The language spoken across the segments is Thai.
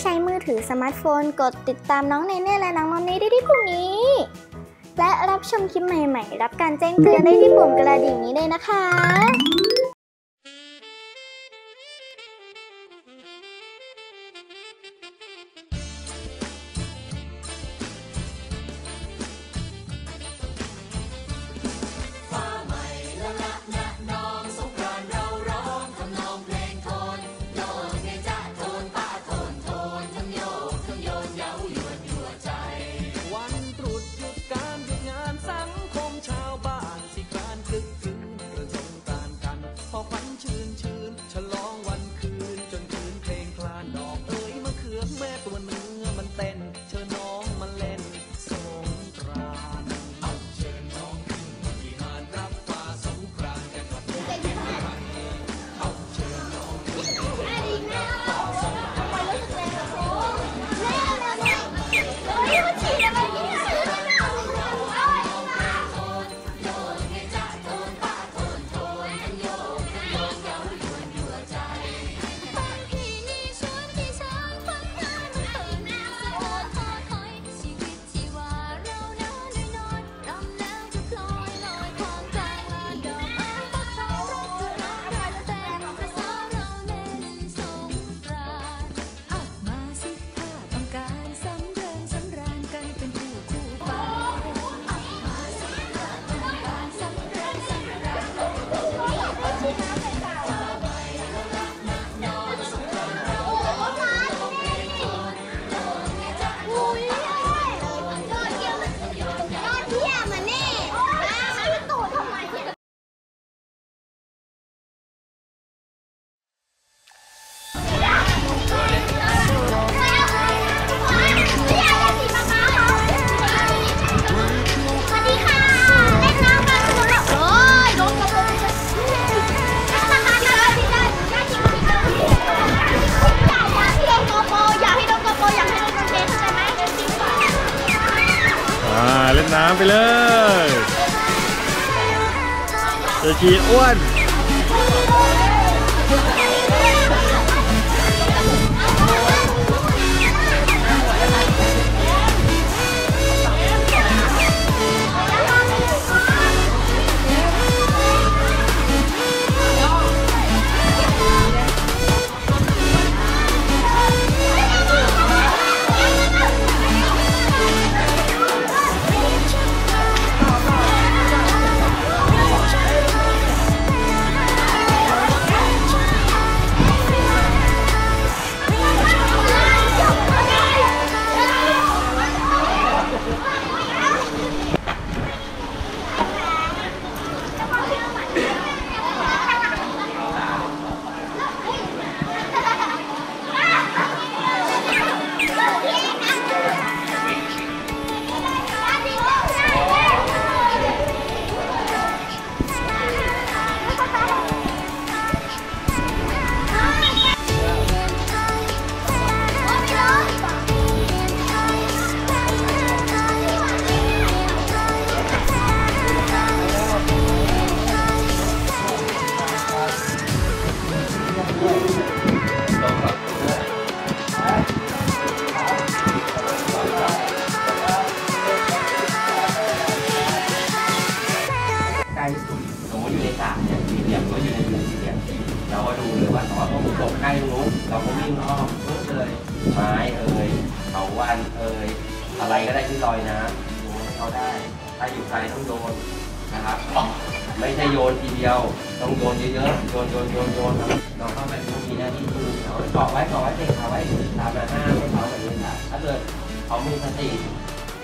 ใช้มือถือสมาร์ทโฟน กดติดตามน้องเนเน่และน้องนนนี่ได้ที่ปุ่มนี้ และรับชมคลิปใหม่ๆ รับการแจ้งเตือนได้ที่ปุ่มกระดิ่งนี้เลยนะคะามไปเลยเจอชีอ้วน งอ้อมปึ๊บเลยไม้เอ่ยเถาวันเอ่ยอะไรก็ได้ที่ลอยน้ำโยนให้เขาได้ ถ้าอยู่ไกลต้องโยนนะครับ ไม่ใช่โยนทีเดียว ต้องโยนเยอะๆ โยนโยนโยนโยนครับเราเข้าไปมีหน้าที่ดูเขาเกาะไว้เกาะไว้เตะขาไว้ตามมาห้ามให้เขาแบบนี้ค่ะถ้าเกิดเขามีสติ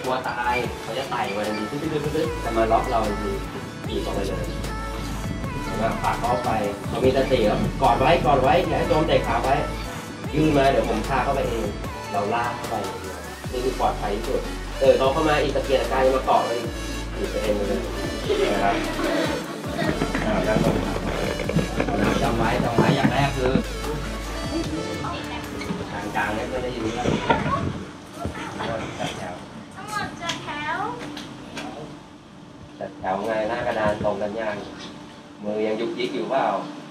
กลัวตายเขาจะไต่ไว้ทันทีตึ๊ดๆๆๆจะมาล็อกเราทันทีหยิบออกไปเลยแล้วปากเขาไปเขามีสติครับกอดไว้กอดไว้อย่าให้โดนเตะขาไว้ ยื่นมาเดี๋ยวผมพาเข้าไปเองเราลากเข้าไปนี่คือปลอดภัยที่สุดเออเขาเข้ามาอีกตะเกียกตะกายมาเกาะเลยหยิบไปเองเลยนะครับอ่าแล้วก็จำไว้จำไว้อย่างแรกคือทางกลางเนี่ยก็ได้ยินว่าจัดแถวทั้งหมดจัดแถวจัดแถวไงหน้ากระดานตรงกันยังมือยังยุกยิกอยู่เปล่า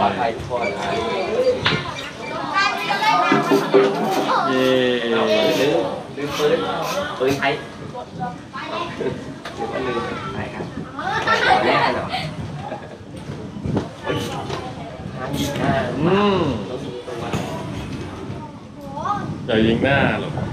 ปลอดภัยทุกคนเย้ลืมลืมปืนปืนใครหรือว่าลืมไครครับแน่เหรออืมอย่ายิงหน้าหรอก